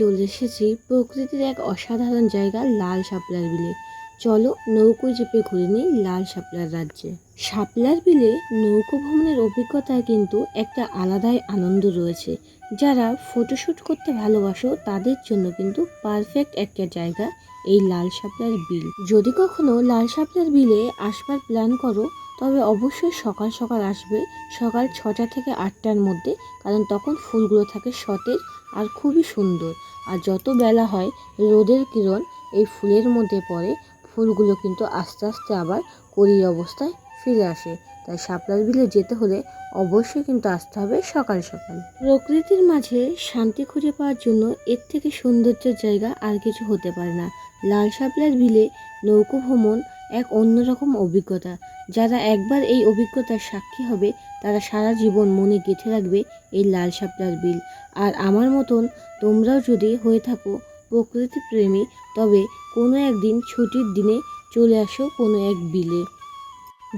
চলে এসেছি প্রকৃতির এক অসাধারণ জায়গা লাল শাপলার বিলে। চলো নৌকো চেপে ঘুরে নিই লাল শাপলার রাজ্যে। শাপলার বিলে নৌকো ভ্রমণের অভিজ্ঞতায় কিন্তু একটা আলাদাই আনন্দ রয়েছে। যারা ফটোশ্যুট করতে ভালোবাসো, তাদের জন্য কিন্তু পারফেক্ট একটা জায়গা এই লাল শাপলার বিল। যদি কখনো লাল শাপলার বিলে আসবার প্ল্যান করো তবে অবশ্যই সকাল সকাল আসবে, সকাল ছটা থেকে আটটার মধ্যে, কারণ তখন ফুলগুলো থাকে সতেজ আর খুবই সুন্দর। আর যত বেলা হয়, রোদের কিরণ, এই ফুলের মধ্যে পড়ে, ফুলগুলো কিন্তু আস্তে আস্তে আবার কড়ি অবস্থায় ফিরে আসে। তাই শাপলার বিলে যেতে হলে অবশ্যই কিন্তু আসতে হবে সকাল সকাল। প্রকৃতির মাঝে শান্তি খুঁজে পাওয়ার জন্য এর থেকে সৌন্দর্যের জায়গা আর কিছু হতে পারে না। লাল শাপলার বিলে নৌকো ভ্রমণ এক অন্যরকম অভিজ্ঞতা। যারা একবার এই অভিজ্ঞতার সাক্ষী হবে, তারা সারা জীবন মনে গেঁথে রাখবে এই লাল শাপলার বিল। আর আমার মতন তোমরাও যদি হয়ে থাকো প্রকৃতি প্রেমী তবে কোনো একদিন ছুটির দিনে চলে আসো কোনো এক বিলে।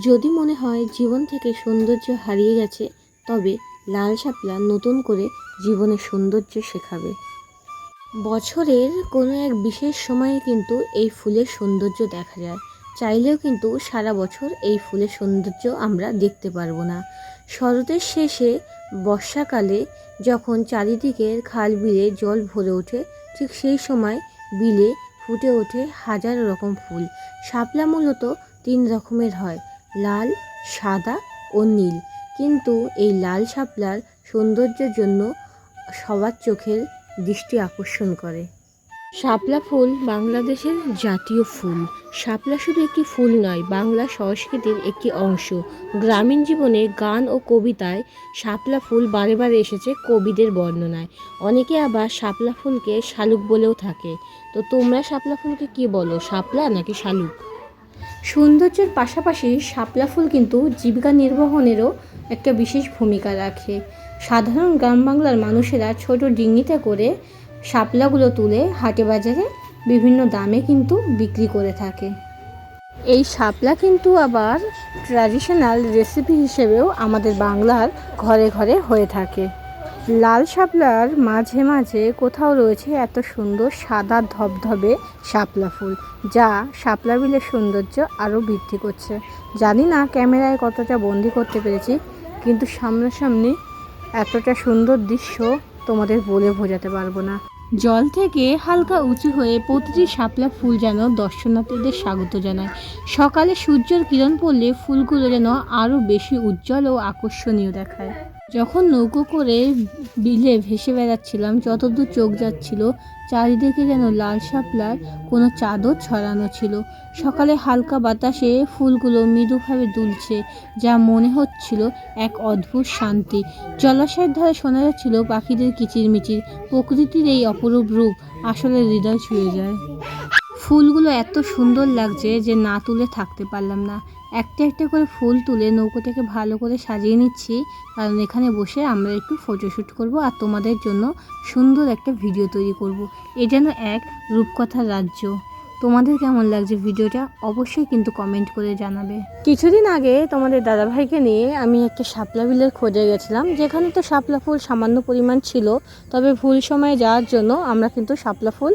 যদি মনে হয় জীবন থেকে সৌন্দর্য হারিয়ে গেছে, তবে লাল শাপলা নতুন করে জীবনের সৌন্দর্য শেখাবে। বছরের কোনো এক বিশেষ সময়ে কিন্তু এই ফুলের সৌন্দর্য দেখা যায়। চাইলেও কিন্তু সারা বছর এই ফুলের সৌন্দর্য আমরা দেখতে পারব না। শরতের শেষে বর্ষাকালে যখন চারিদিকের খাল বিলে জল ভরে ওঠে, ঠিক সেই সময় বিলে ফুটে ওঠে হাজার রকম ফুল। শাপলা মূলত তিন রকমের হয়, লাল, সাদা ও নীল। কিন্তু এই লাল শাপলার সৌন্দর্যের জন্য সবার চোখের দৃষ্টি আকর্ষণ করে। শাপলা ফুল বাংলাদেশের জাতীয় ফুল। শাপলা শুধু একটি ফুল নয়, বাংলা সংস্কৃতির একটি অংশ। গ্রামীণ জীবনে গান ও কবিতায় শাপলা ফুল বারে বারে এসেছে কবিদের বর্ণনায়। অনেকে আবার শাপলা ফুলকে শালুক বলেও থাকে। তো তোমরা শাপলা ফুলকে কি বলো, শাপলা নাকি শালুক? সৌন্দর্যের পাশাপাশি শাপলা ফুল কিন্তু জীবিকা নির্বাহনেরও একটা বিশেষ ভূমিকা রাখে। সাধারণ গ্রাম বাংলার মানুষেরা ছোট ডিঙিতে করে শাপলাগুলো তুলে হাটে বাজারে বিভিন্ন দামে কিন্তু বিক্রি করে থাকে। এই শাপলা কিন্তু আবার ট্র্যাডিশনাল রেসিপি হিসেবেও আমাদের বাংলার ঘরে ঘরে হয়ে থাকে। লাল শাপলার মাঝে মাঝে কোথাও রয়েছে এত সুন্দর সাদা ধবধবে শাপলা ফুল, যা শাপলা বিলের সৌন্দর্য আরও বৃদ্ধি করছে। জানি না ক্যামেরায় কতটা বন্দি করতে পেরেছি, কিন্তু সামনাসামনি এতটা সুন্দর দৃশ্য তোমাদের বলে বোঝাতে পারব না। জল থেকে হালকা উঁচু হয়ে প্রতিটি শাপলা ফুল যেন দর্শনার্থীদের স্বাগত জানায়। সকালে সূর্যের কিরণ পড়লে ফুলগুলো যেন আরও বেশি উজ্জ্বল ও আকর্ষণীয় দেখায়। যখন নৌকো করে বিলে ভেসে বেড়াচ্ছিলাম, যতদূর চোখ যাচ্ছিল, চারিদিকে যেন লাল শাপলার কোনো চাদর ছড়ানো ছিল। সকালে হালকা বাতাসে ফুলগুলো মৃদুভাবে দুলছে, যা মনে হচ্ছিল এক অদ্ভুত শান্তি। জলাশয়ের ধারে শোনা যাচ্ছিল পাখিদের কিচিরমিচির। প্রকৃতির এই অপরূপ রূপ আসলে হৃদয় ছুঁয়ে যায়। ফুলগুলো এত সুন্দর লাগছে যে না তুলে থাকতে পারলাম না। একটা একটা করে ফুল তুলে নৌকোটাকে ভালো করে সাজিয়ে নিচ্ছি। কারণ এখানে বসে আমরা একটু ফটোশ্যুট করব আর তোমাদের জন্য সুন্দর একটা ভিডিও তৈরি করব। এ যেন এক রূপকথার রাজ্য। তোমাদের কেমন লাগছে ভিডিওটা অবশ্যই কিন্তু কমেন্ট করে জানাবে। কিছুদিন আগে তোমাদের দাদাভাইকে নিয়ে আমি একটা শাপলা বিলের খোঁজে গেছিলাম। যেখানে তো শাপলা ফুল সামান্য পরিমাণ ছিল, তবে ভুল সময়ে যাওয়ার জন্য আমরা কিন্তু শাপলা ফুল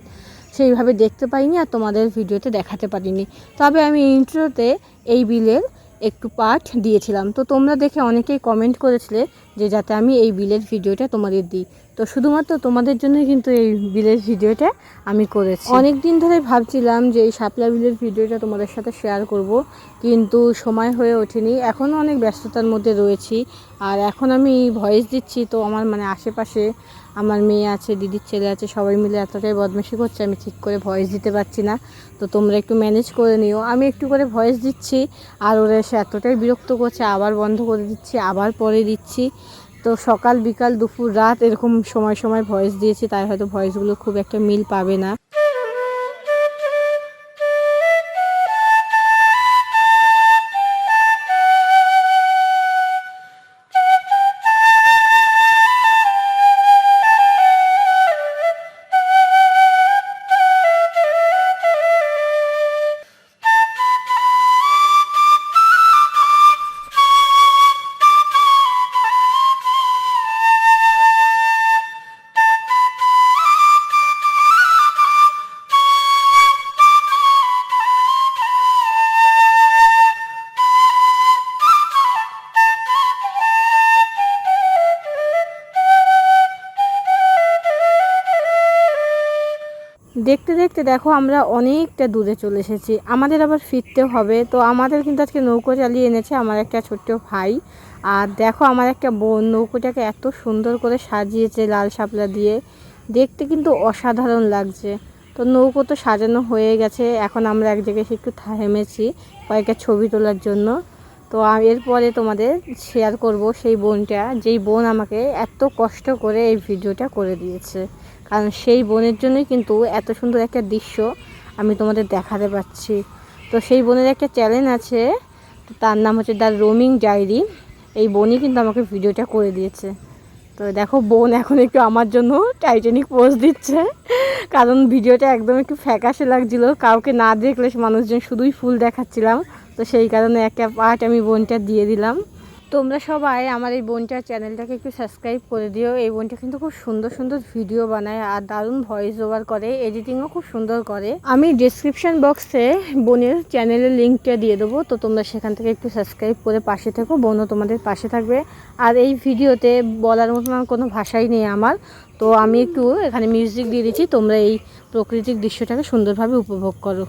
সেইভাবে দেখতে পাইনি আর তোমাদের ভিডিওতে দেখাতে পারিনি। তবে আমি ইন্ট্রোতে এই বিলের একটু পাঠ দিয়েছিলাম। তো তোমরা দেখে অনেকেই কমেন্ট করেছিলে যে যাতে আমি এই বিলের ভিডিওটা তোমাদের দিই। তো শুধুমাত্র তোমাদের জন্যই কিন্তু এই বিলের ভিডিওটা আমি করেছি। অনেক দিন ধরে ভাবছিলাম যে এই শাপলা বিলের ভিডিওটা তোমাদের সাথে শেয়ার করব, কিন্তু সময় হয়ে ওঠেনি। এখনও অনেক ব্যস্ততার মধ্যে রয়েছি, আর এখন আমি ভয়েস দিচ্ছি, তো আমার মানে আশেপাশে আমার মেয়ে আছে, দিদির ছেলে আছে, সবাই মিলে এতটাই বদমাশি করছে, আমি ঠিক করে ভয়েস দিতে পারছি না। তো তোমরা একটু ম্যানেজ করে নিও। আমি একটু করে ভয়েস দিচ্ছি, আর ওরা এসে এতটাই বিরক্ত করছে, আবার বন্ধ করে দিচ্ছি, আবার পরে দিচ্ছি। তো সকাল, বিকাল, দুপুর, রাত এরকম সময় সময় ভয়েস দিয়েছি, তাই হয়তো ভয়েসগুলো খুব একটা মিল পাবে না। দেখতে দেখতে দেখো আমরা অনেকটা দূরে চলে এসেছি। আমাদের আবার ফিরতে হবে। তো আমাদের কিন্তু আজকে নৌকো চালিয়ে এনেছে আমার একটা ছোট্ট ভাই। আর দেখো আমার একটা বোন নৌকোটাকে এত সুন্দর করে সাজিয়েছে লাল শাপলা দিয়ে। দেখতে কিন্তু অসাধারণ লাগছে। তো নৌকো তো সাজানো হয়ে গেছে। এখন আমরা এক জায়গায় একটু থেমেছি কয়েকটা ছবি তোলার জন্য। তো এরপরে তোমাদের শেয়ার করব সেই বোনটা, যেই বোন আমাকে এত কষ্ট করে এই ভিডিওটা করে দিয়েছে। কারণ সেই বোনের জন্যই কিন্তু এত সুন্দর একটা দৃশ্য আমি তোমাদের দেখাতে পাচ্ছি। তো সেই বোনের একটা চ্যানেল আছে তার নাম হচ্ছে দ্য রোমিং ডায়েরি। এই বোনই কিন্তু আমাকে ভিডিওটা করে দিয়েছে। তো দেখো, বোন এখন একটু আমার জন্য টাইটানিক পোজ দিচ্ছে। কারণ ভিডিওটা একদম একটু ফ্যাকাশে লাগছিল। কাউকে না দেখলে মানুষজন শুধুই ফুল দেখাচ্ছিলাম। তো সেই কারণে একটা পার্ট আমি বোনটা দিয়ে দিলাম। তোমরা সবাই আমার এই বোনটার চ্যানেলটাকে একটু সাবস্ক্রাইব করে দিও। এই বোনটা কিন্তু খুব সুন্দর সুন্দর ভিডিও বানায় আর দারুণ ভয়েস ওভার করে এডিটিংও খুব সুন্দর করে। আমি ডিসক্রিপশন বক্সে বোনের চ্যানেলের লিঙ্কটা দিয়ে দেবো। তো তোমরা সেখান থেকে একটু সাবস্ক্রাইব করে পাশে থেকো, বোনও তোমাদের পাশে থাকবে। আর এই ভিডিওতে বলার মতন কোনো ভাষাই নেই আমার। তো আমি একটু এখানে মিউজিক দিয়ে দিচ্ছি, তোমরা এই প্রকৃতিক দৃশ্যটাকে সুন্দরভাবে উপভোগ করো।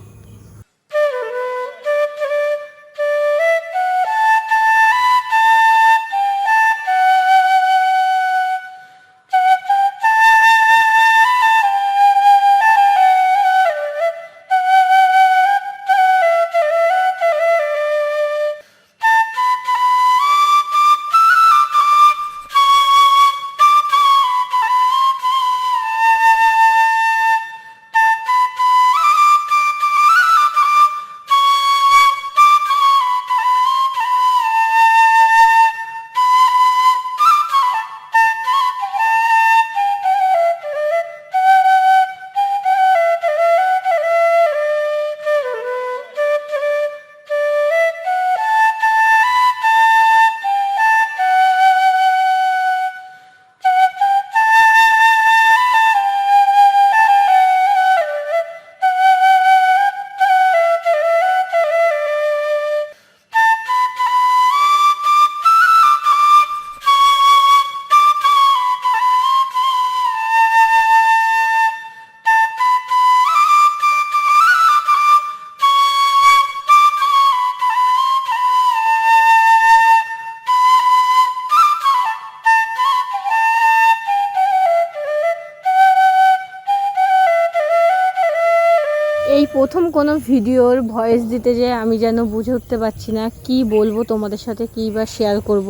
প্রথম কোনো ভিডিওর ভয়েস দিতে যে আমি যেন বুঝে উঠতে পারছি না, কি বলব তোমাদের সাথে, কী বা শেয়ার করব।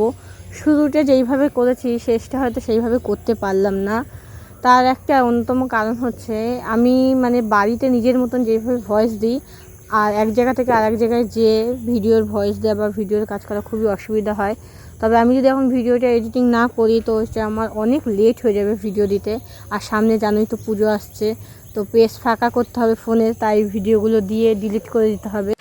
শুরুটা যেইভাবে করেছি, শেষটা হয়তো সেইভাবে করতে পারলাম না। তার একটা অন্যতম কারণ হচ্ছে, আমি মানে বাড়িতে নিজের মতন যেভাবে ভয়েস দিই, আর এক জায়গা থেকে আরেক জায়গায় যে ভিডিওর ভয়েস দেওয়া বা ভিডিওর কাজ করা খুবই অসুবিধা হয়। তবে আমি যদি এখন ভিডিওটা এডিটিং না করি, তো হচ্ছে আমার অনেক লেট হয়ে যাবে ভিডিও দিতে। আর সামনে জানোই তো পুজো আসছে। তো পেজ ফাঁকা করতে হবে ফোনে তাই ভিডিওগুলো দিয়ে ডিলিট করে দিতে হবে।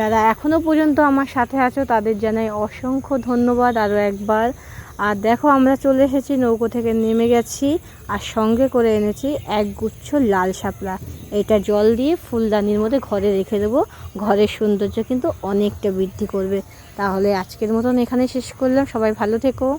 যারা এখনও পর্যন্ত আমার সাথে আছো, তাদের জানাই অসংখ্য ধন্যবাদ আরও একবার। আর দেখো, আমরা চলে এসেছি, নৌকো থেকে নেমে গেছি, আর সঙ্গে করে এনেছি এক গুচ্ছ লাল শাপলা। এটা জল দিয়ে ফুলদানির মধ্যে ঘরে রেখে দেবো। ঘরের সৌন্দর্য কিন্তু অনেকটা বৃদ্ধি করবে। তাহলে আজকের মতন এখানে শেষ করলাম। সবাই ভালো থেকো।